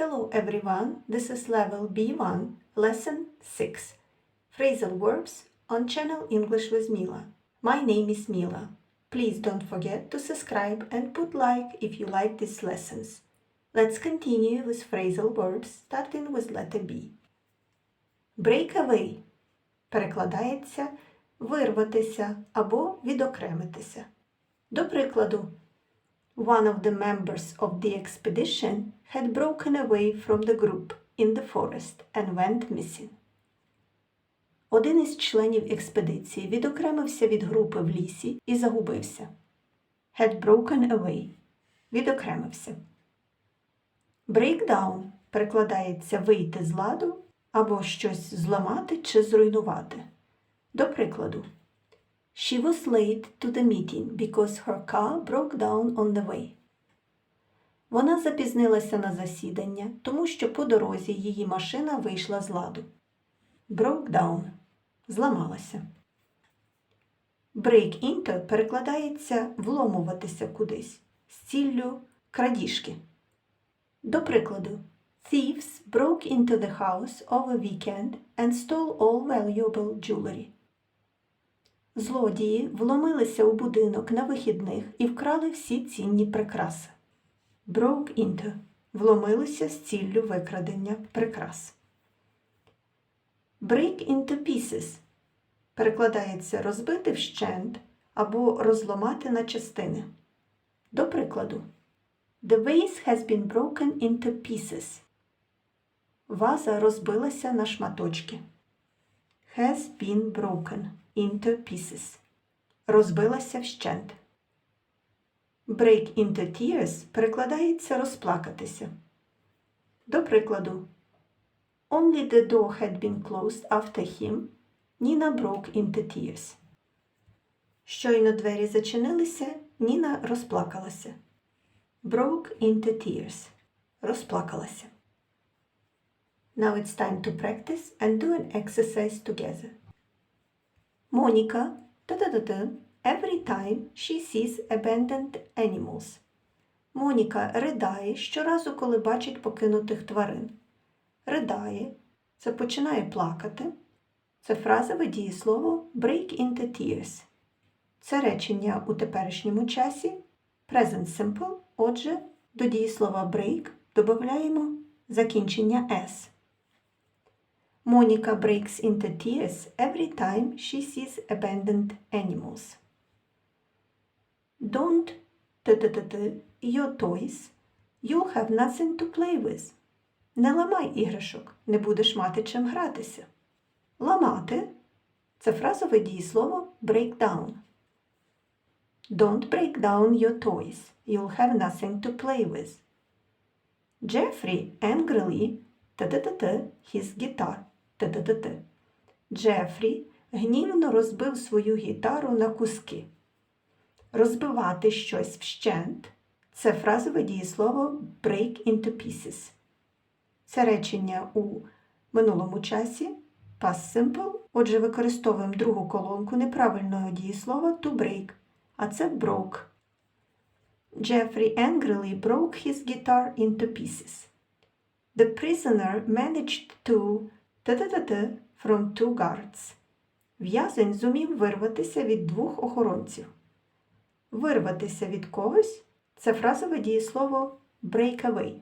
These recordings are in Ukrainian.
Hello everyone, this is level B1, lesson 6. Phrasal verbs on channel English with Mila. My name is Mila. Please don't forget to subscribe and put like if you like these lessons. Let's continue with phrasal verbs starting with letter B. Break away перекладається вирватися або відокремитися. До прикладу, One of the members of the expedition had broken away from the group in the forest and went missing. Один із членів експедиції відокремився від групи в лісі і загубився. Had broken away. Відокремився. Breakdown перекладається вийти з ладу або щось зламати чи зруйнувати. До прикладу. She was late to the meeting because her car broke down on the way. Вона запізнилася на засідання, тому що по дорозі її машина вийшла з ладу. Broke down – зламалася. Break into перекладається вломуватися кудись з ціллю крадіжки. До прикладу, Thieves broke into the house over weekend and stole all valuable jewelry. Злодії вломилися у будинок на вихідних і вкрали всі цінні прикраси. Broke into – вломилися з ціллю викрадення прикрас. Break into pieces перекладається розбити вщент або розломати на частини. До прикладу, The vase has been broken into pieces. Ваза розбилася на шматочки. Has been broken into pieces. Розбилася вщент. Break into tears перекладається розплакатися. До прикладу, Only the door had been closed after him. Ніна broke into tears. Щойно двері зачинилися, Ніна розплакалася. Broke into tears. Розплакалася. Now it's time to practice and do an exercise together. Monica, та-та-та-та, every time she sees abandoned animals. Моніка ридає щоразу, коли бачить покинутих тварин. Ридає – це починає плакати. Це фразове дієслово break into tears. Це речення у теперішньому часі present simple. Отже, до дієслова break додаємо закінчення s. Monica breaks into tears every time she sees abandoned animals. Don't your toys. You'll have nothing to play with. Не ламай іграшок, не будеш мати чим гратися. Ламати це фразове дієслово break down. Don't break down your toys. You'll have nothing to play with. Jeffrey angrily his guitar. Та-та-та-та. Джефрі гнівно розбив свою гітару на куски. Розбивати щось вщент це фразове дієслово break into pieces. Це речення у минулому часі past simple. Отже, використовуємо другу колонку неправильного дієслова to break, а це broke. Jeffrey angrily broke his guitar into pieces. The prisoner managed to та-та-та-та from two guards. В'язень зумів вирватися від двох охоронців. Вирватися від когось це фразове дієслово break away.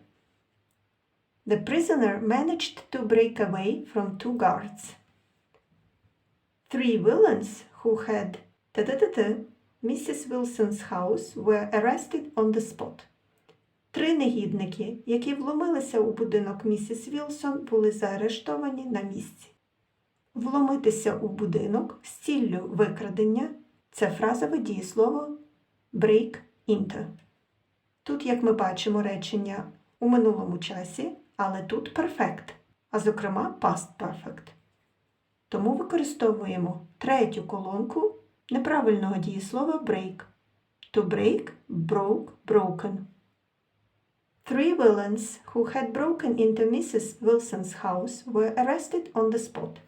The prisoner managed to break away from two guards. Three villains who had Mrs. Wilson's house were arrested on the spot. Три негідники, які вломилися у будинок місіс Вілсон, були заарештовані на місці. Вломитися у будинок з ціллю викрадення це фразове дієслово break into. Тут, як ми бачимо, речення у минулому часі, але тут perfect, а зокрема past perfect. Тому використовуємо третю колонку неправильного дієслова break. To break, broke, broken. Three villains who had broken into Mrs. Wilson's house were arrested on the spot.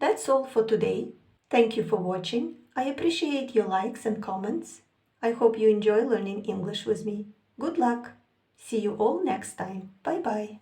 That's all for today. Thank you for watching. I appreciate your likes and comments. I hope you enjoy learning English with me. Good luck! See you all next time. Bye-bye.